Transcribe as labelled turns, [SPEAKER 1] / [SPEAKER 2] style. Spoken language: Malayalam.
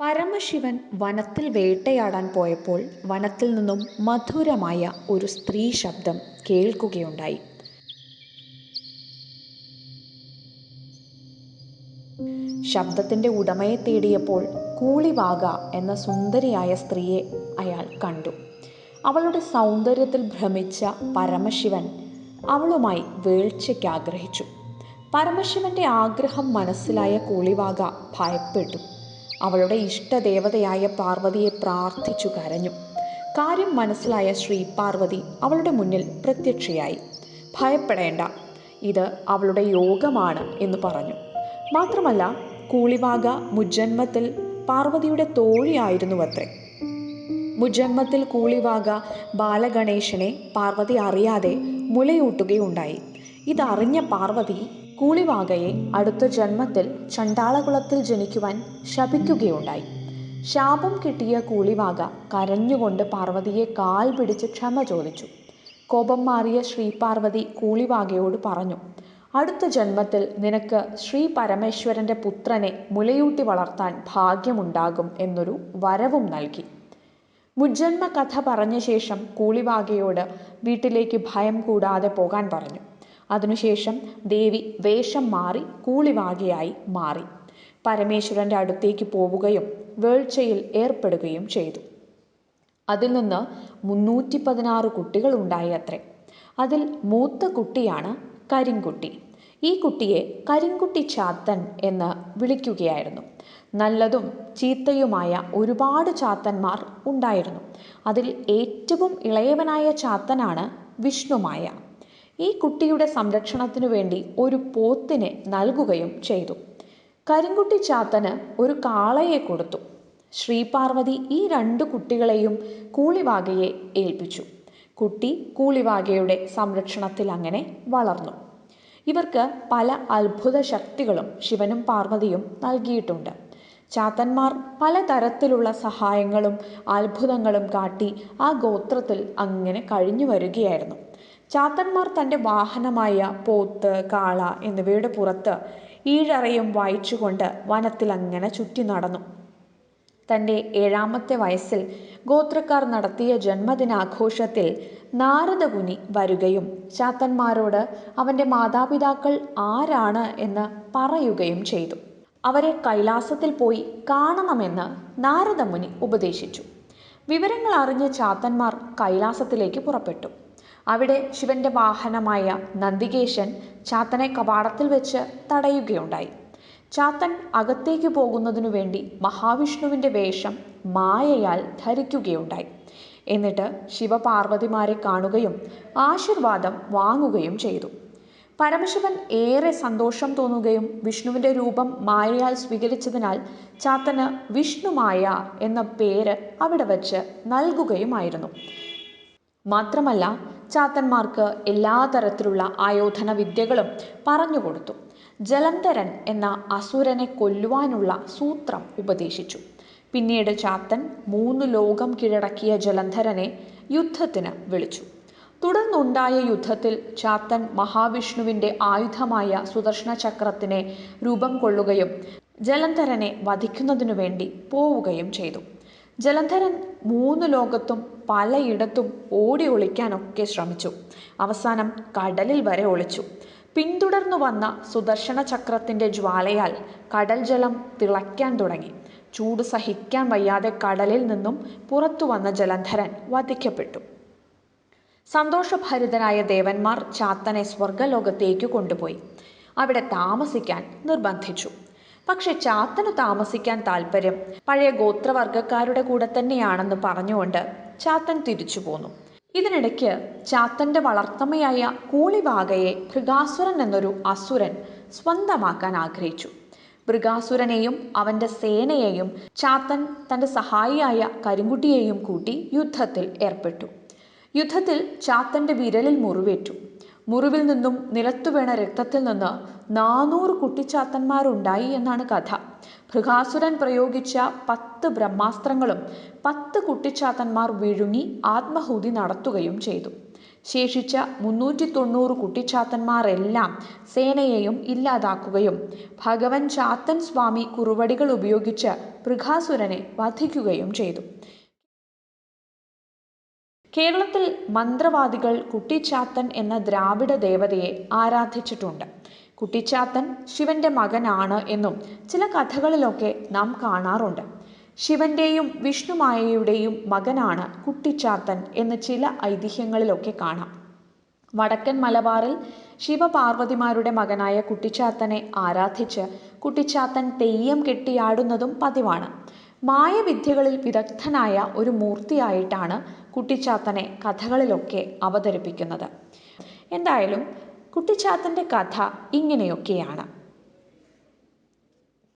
[SPEAKER 1] പരമശിവൻ വനത്തിൽ വേട്ടയാടാൻ പോയപ്പോൾ വനത്തിൽ നിന്നും മധുരമായ ഒരു സ്ത്രീ ശബ്ദം കേൾക്കുകയുണ്ടായി. ശബ്ദത്തിന്റെ ഉടമയെ തേടിയപ്പോൾ കൂളിവാക എന്ന സുന്ദരിയായ സ്ത്രീയെ അയാൾ കണ്ടു. അവളുടെ സൗന്ദര്യത്തിൽ ഭ്രമിച്ച പരമശിവൻ അവളുമായി വേഴ്ചയ്ക്ക് ആഗ്രഹിച്ചു പരമശിവന്റെ ആഗ്രഹം മനസ്സിലായ കൂളിവാക ഭയപ്പെട്ടു. അവളുടെ ഇഷ്ടദേവതയായ പാർവതിയെ പ്രാർത്ഥിച്ചു കരഞ്ഞു. കാര്യം മനസ്സിലായ ശ്രീ പാർവതി അവളുടെ മുന്നിൽ പ്രത്യക്ഷയായി. ഭയപ്പെടേണ്ട ഇത് അവളുടെ യോഗമാണ് എന്ന് പറഞ്ഞു. മാത്രമല്ല കൂളിവാക മുജന്മത്തിൽ പാർവതിയുടെ തോഴിയായിരുന്നു തോഴിയായിരുന്നുവത്രേ. മുജന്മത്തിൽ കൂളിവാക ബാലഗണേശനെ പാർവതി അറിയാതെ മുലയൂട്ടുകയുണ്ടായി. ഇതറിഞ്ഞ പാർവതി കൂളിവാകയെ അടുത്ത ജന്മത്തിൽ ചണ്ടാളകുളത്തിൽ ജനിക്കുവാൻ ശപിക്കുകയുണ്ടായി. ശാപം കിട്ടിയ കൂളിവാക കരഞ്ഞുകൊണ്ട് പാർവതിയെ കാൽ പിടിച്ച് ക്ഷമ ചോദിച്ചു. കോപം മാറിയ ശ്രീ പാർവതി കൂളിവാകയോട് പറഞ്ഞു അടുത്ത ജന്മത്തിൽ നിനക്ക് ശ്രീ പരമേശ്വരന്റെ പുത്രനെ മുലയൂട്ടി വളർത്താൻ ഭാഗ്യമുണ്ടാകും എന്നൊരു വരവും നൽകി മുജ്ജന്മ കഥ പറഞ്ഞ ശേഷം കൂളിവാകയോട് വീട്ടിലേക്ക് ഭയം കൂടാതെ പോകാൻ പറഞ്ഞു. അതിനുശേഷം ദേവി വേഷം മാറി കൂളിവാകയായി മാറി. പരമേശ്വരന്റെ അടുത്തേക്ക് പോവുകയും വേഴ്ചയിൽ ഏർപ്പെടുകയും ചെയ്തു. അതിൽ നിന്ന് മുന്നൂറ്റി പതിനാറ് കുട്ടികൾ ഉണ്ടായി അത്രേ അതിൽ മൂത്ത കുട്ടിയാണ് കരിങ്കുട്ടി. ഈ കുട്ടിയെ കരിങ്കുട്ടി ചാത്തൻ എന്ന് വിളിക്കുകയായിരുന്നു. നല്ലതും ചീത്തയുമായ ഒരുപാട് ചാത്തന്മാർ ഉണ്ടായിരുന്നു. അതിൽ ഏറ്റവും ഇളയവനായ ചാത്തനാണ് വിഷ്ണുമായ. ഈ കുട്ടിയുടെ സംരക്ഷണത്തിനു വേണ്ടി ഒരു പോത്തിനെ നൽകുകയും ചെയ്തു. കരിങ്കുട്ടി ചാത്തന് ഒരു കാളയെ കൊടുത്തു. ശ്രീപാർവതി ഈ രണ്ട് കുട്ടികളെയും കൂളിവാകയെ ഏൽപ്പിച്ചു. കുട്ടി കൂളിവാകയുടെ സംരക്ഷണത്തിൽ അങ്ങനെ വളർന്നു. ഇവർക്ക് പല അത്ഭുത ശക്തികളും ശിവനും പാർവതിയും നൽകിയിട്ടുണ്ട്. ചാത്തന്മാർ പലതരത്തിലുള്ള സഹായങ്ങളും അത്ഭുതങ്ങളും കാട്ടി ആ ഗോത്രത്തിൽ അങ്ങനെ കഴിഞ്ഞു വരികയായിരുന്നു. ചാത്തന്മാർ തന്റെ വാഹനമായ പോത്ത് കാള എന്നിവയുടെ പുറത്ത് ഈഴറയും വായിച്ചുകൊണ്ട് വനത്തിലങ്ങനെ ചുറ്റി നടന്നു. തന്റെ ഏഴാമത്തെ വയസ്സിൽ ഗോത്രക്കാർ നടത്തിയ ജന്മദിനാഘോഷത്തിൽ നാരദകുനി വരികയും ചാത്തന്മാരോട് അവന്റെ മാതാപിതാക്കൾ ആരാണ് എന്ന് പറയുകയും ചെയ്തു. അവരെ കൈലാസത്തിൽ പോയി കാണണമെന്ന് നാരദമുനി ഉപദേശിച്ചു. വിവരങ്ങൾ അറിഞ്ഞ ചാത്തന്മാർ കൈലാസത്തിലേക്ക് പുറപ്പെട്ടു. അവിടെ ശിവന്റെ വാഹനമായ നന്ദികേശൻ ചാത്തനെ കവാടത്തിൽ വെച്ച് തടയുകയുണ്ടായി. ചാത്തൻ അകത്തേക്ക് പോകുന്നതിനു വേണ്ടി മഹാവിഷ്ണുവിന്റെ വേഷം മായയാൽ ധരിക്കുകയുണ്ടായി. എന്നിട്ട് ശിവപാർവതിമാരെ കാണുകയും ആശീർവാദം വാങ്ങുകയും ചെയ്തു. പരമശിവൻ ഏറെ സന്തോഷം തോന്നുകയും വിഷ്ണുവിന്റെ രൂപം മായയാൽ സ്വീകരിച്ചതിനാൽ ചാത്തന് വിഷ്ണുമായ എന്ന പേര് അവിടെ വച്ച് നൽകുകയുമായിരുന്നു. മാത്രമല്ല ചാത്തന്മാർക്ക് എല്ലാ തരത്തിലുള്ള ആയോധന വിദ്യകളും പറഞ്ഞുകൊടുത്തു ജലന്ധരൻ എന്ന അസുരനെ കൊല്ലുവാനുള്ള സൂത്രം ഉപദേശിച്ചു. പിന്നീട് ചാത്തൻ മൂന്ന് ലോകം കീഴടക്കിയ ജലന്ധരനെ യുദ്ധത്തിന് വിളിച്ചു. തുടർന്നുണ്ടായ യുദ്ധത്തിൽ ചാത്തൻ മഹാവിഷ്ണുവിന്റെ ആയുധമായ സുദർശന ചക്രത്തിനെ രൂപം കൊള്ളുകയും ജലന്ധരനെ വധിക്കുന്നതിനു വേണ്ടി പോവുകയും ചെയ്തു. ജലന്ധരൻ മൂന്ന് ലോകത്തും പലയിടത്തും ഓടി ഒളിക്കാനൊക്കെ ശ്രമിച്ചു. അവസാനം കടലിൽ വരെ ഒളിച്ചു. പിന്തുടർന്നു വന്ന സുദർശന ചക്രത്തിന്റെ ജ്വാലയാൽ കടൽ ജലം തിളയ്ക്കാൻ തുടങ്ങി. ചൂട് സഹിക്കാൻ വയ്യാതെ കടലിൽ നിന്നും പുറത്തു വന്ന ജലന്ധരൻ വധിക്കപ്പെട്ടു. സന്തോഷഭരിതരായ ദേവന്മാർ ചാത്തനെ സ്വർഗലോകത്തേക്ക് കൊണ്ടുപോയി. അവിടെ താമസിക്കാൻ നിർബന്ധിച്ചു. പക്ഷെ ചാത്തന് താമസിക്കാൻ താല്പര്യം പഴയ ഗോത്രവർഗക്കാരുടെ കൂടെ തന്നെയാണെന്ന് പറഞ്ഞുകൊണ്ട് ചാത്തൻ തിരിച്ചു പോന്നു. ഇതിനിടയ്ക്ക് ചാത്തന്റെ വളർത്തമ്മയായ കൂളിവാകയെ ഭൃഗാസുരൻ എന്നൊരു അസുരൻ സ്വന്തമാക്കാൻ ആഗ്രഹിച്ചു. മൃഗാസുരനെയും അവന്റെ സേനയെയും ചാത്തൻ തന്റെ സഹായിയായ കരിങ്കുട്ടിയെയും കൂട്ടി യുദ്ധത്തിൽ ഏർപ്പെട്ടു. യുദ്ധത്തിൽ ചാത്തന്റെ വിരലിൽ മുറിവേറ്റു. മുറിവിൽ നിന്നും നിലത്തു വീണ രക്തത്തിൽ നിന്ന് നാനൂറ് കുട്ടിച്ചാത്തന്മാരുണ്ടായി എന്നാണ് കഥ. ഭൃഗാസുരൻ പ്രയോഗിച്ച പത്ത് ബ്രഹ്മാസ്ത്രങ്ങളും പത്ത് കുട്ടിച്ചാത്തന്മാർ വിഴുങ്ങി ആത്മഹൂതി നടത്തുകയും ചെയ്തു. ശേഷിച്ച മുന്നൂറ്റി തൊണ്ണൂറ് കുട്ടിച്ചാത്തന്മാരെല്ലാം സേനയെയും ഇല്ലാതാക്കുകയും ഭഗവൻ ചാത്തൻ സ്വാമി കുറുവടികൾ ഉപയോഗിച്ച് ഭൃഗാസുരനെ വധിക്കുകയും ചെയ്തു. കേരളത്തിൽ മന്ത്രവാദികൾ കുട്ടിച്ചാത്തൻ എന്ന ദ്രാവിഡ ദേവതയെ ആരാധിച്ചിട്ടുണ്ട്. കുട്ടിച്ചാത്തൻ ശിവന്റെ മകനാണ് എന്നും ചില കഥകളിലൊക്കെ നാം കാണാറുണ്ട്. ശിവന്റെയും വിഷ്ണുമായയുടെയും മകനാണ് കുട്ടിച്ചാത്തൻ എന്ന് ചില ഐതിഹ്യങ്ങളിലൊക്കെ കാണാം. വടക്കൻ മലബാറിൽ ശിവപാർവതിമാരുടെ മകനായ കുട്ടിച്ചാത്തനെ ആരാധിച്ച് കുട്ടിച്ചാത്തൻ തെയ്യം കെട്ടിയാടുന്നതും പതിവാണ്. മായവിദ്യകളിൽ വിദഗ്ധനായ ഒരു മൂർത്തിയായിട്ടാണ് കുട്ടിച്ചാത്തനെ കഥകളിലൊക്കെ അവതരിപ്പിക്കുന്നത്. എന്തായാലും കുട്ടിച്ചാത്തന്റെ കഥ ഇങ്ങനെയൊക്കെയാണ്.